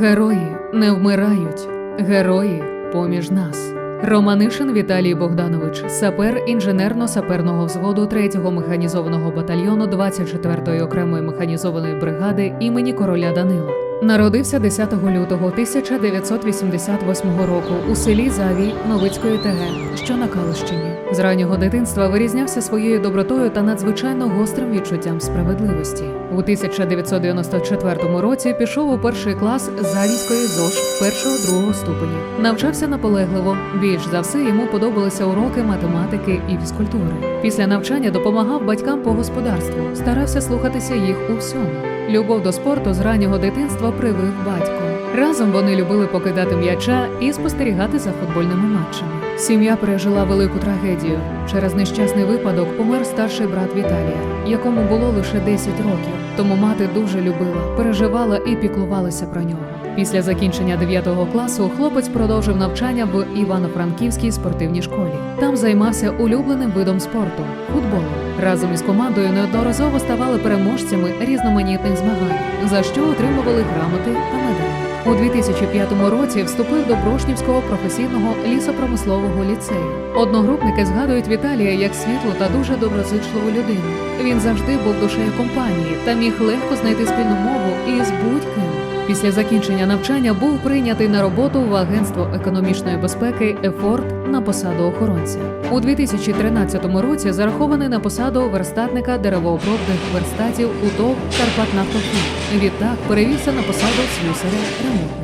Герої не вмирають, герої поміж нас. Романишин Віталій Богданович, сапер інженерно-саперного взводу 3-го механізованого батальйону 24-ї окремої механізованої бригади імені короля Данила. Народився 10 лютого 1988 року у селі Завій Новицької ТГ, що на Калищині. З раннього дитинства вирізнявся своєю добротою та надзвичайно гострим відчуттям справедливості. У 1994 році пішов у перший клас Завійської ЗОЖ першого-другого ступені. Навчався наполегливо. Більш за все йому подобалися уроки математики і фізкультури. Після навчання допомагав батькам по господарству, старався слухатися їх у всьому. Любов до спорту з раннього дитинства привив батько. Разом вони любили покидати м'яча і спостерігати за футбольними матчами. Сім'я пережила велику трагедію. Через нещасний випадок помер старший брат Віталія, якому було лише 10 років. Тому мати дуже любила, переживала і піклувалася про нього. Після закінчення 9 класу хлопець продовжив навчання в Івано-Франківській спортивній школі. Там займався улюбленим видом спорту футболом. Разом із командою неодноразово ставали переможцями різноманітних змагань, за що отримували грамоти та медалі. У 2005 році вступив до Брошнівського професійного лісопромислового ліцею. Одногрупники згадують Віталія як світлу та дуже доброзичливу людину. Він завжди був душею компанії та міг легко знайти спільну мову із будь-ким. Після закінчення навчання був прийнятий на роботу в Агентство економічної безпеки Ефорт на посаду охоронця. У 2013 році зарахований на посаду верстатника деревообробних верстатів у ТОВ «Карпатнафтохім». Відтак перевівся на посаду слюсаря ремонтника.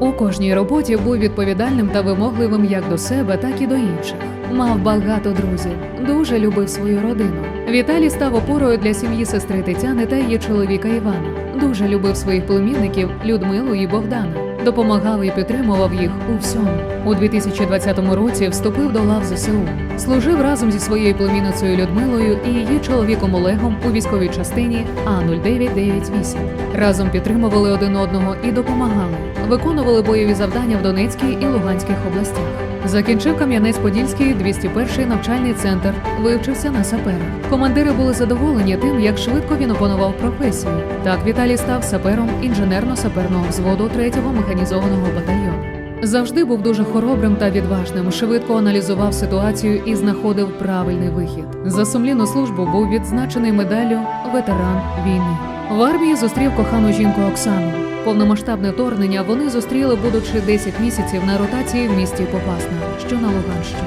У кожній роботі був відповідальним та вимогливим як до себе, так і до інших. Мав багато друзів, дуже любив свою родину. Віталій став опорою для сім'ї сестри Тетяни та її чоловіка Івана. Дуже любив своїх племінників Людмилу і Богдана. Допомагав і підтримував їх у всьому. У 2020 році вступив до лав ЗСУ. Служив разом зі своєю племінницею Людмилою і її чоловіком Олегом у військовій частині А 0998 Разом підтримували один одного і допомагали. Виконували бойові завдання в Донецькій і Луганських областях. Закінчив Кам'янець-Подільський 201 навчальний центр, вивчився на сапера. Командири були задоволені тим, як швидко він опанував професію. Так Віталій став сапером інженерно-саперного взводу 3-го механізованого батальйону. Завжди був дуже хоробрим та відважним, швидко аналізував ситуацію і знаходив правильний вихід. За сумлінну службу був відзначений медаллю ветеран війни. В армії зустрів кохану жінку Оксану. Повномасштабне вторгнення вони зустріли, будучи 10 місяців на ротації в місті Попасна, що на Луганщині.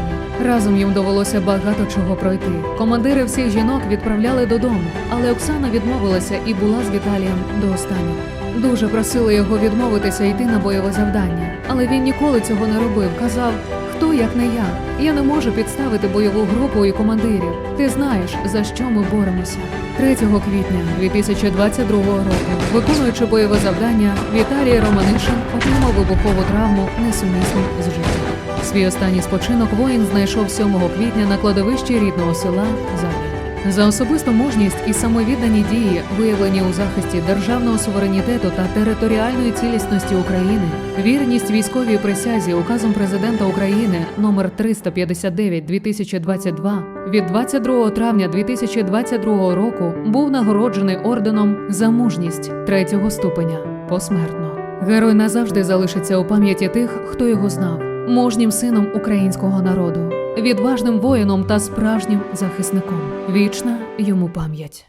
Разом їм довелося багато чого пройти. Командири всіх жінок відправляли додому, але Оксана відмовилася і була з Віталієм до останнього. Дуже просили його відмовитися йти на бойове завдання, але він ніколи цього не робив. Казав: хто як не я? Я не можу підставити бойову групу і командирів. Ти знаєш, за що ми боремося. 3 квітня 2022 року, виконуючи бойове завдання, Віталій Романишин отримав вибухову травму несумісну з життям. Свій останній спочинок воїн знайшов 7 квітня на кладовищі рідного села Заві. За особисту мужність і самовіддані дії, виявлені у захисті державного суверенітету та територіальної цілісності України, вірність військовій присязі указом президента України номер 359 2022 від 22 травня 2022 року був нагороджений орденом за мужність третього ступеня посмертно. Герой назавжди залишиться у пам'яті тих, хто його знав, мужнім сином українського народу, відважним воїном та справжнім захисником. Вічна йому пам'ять.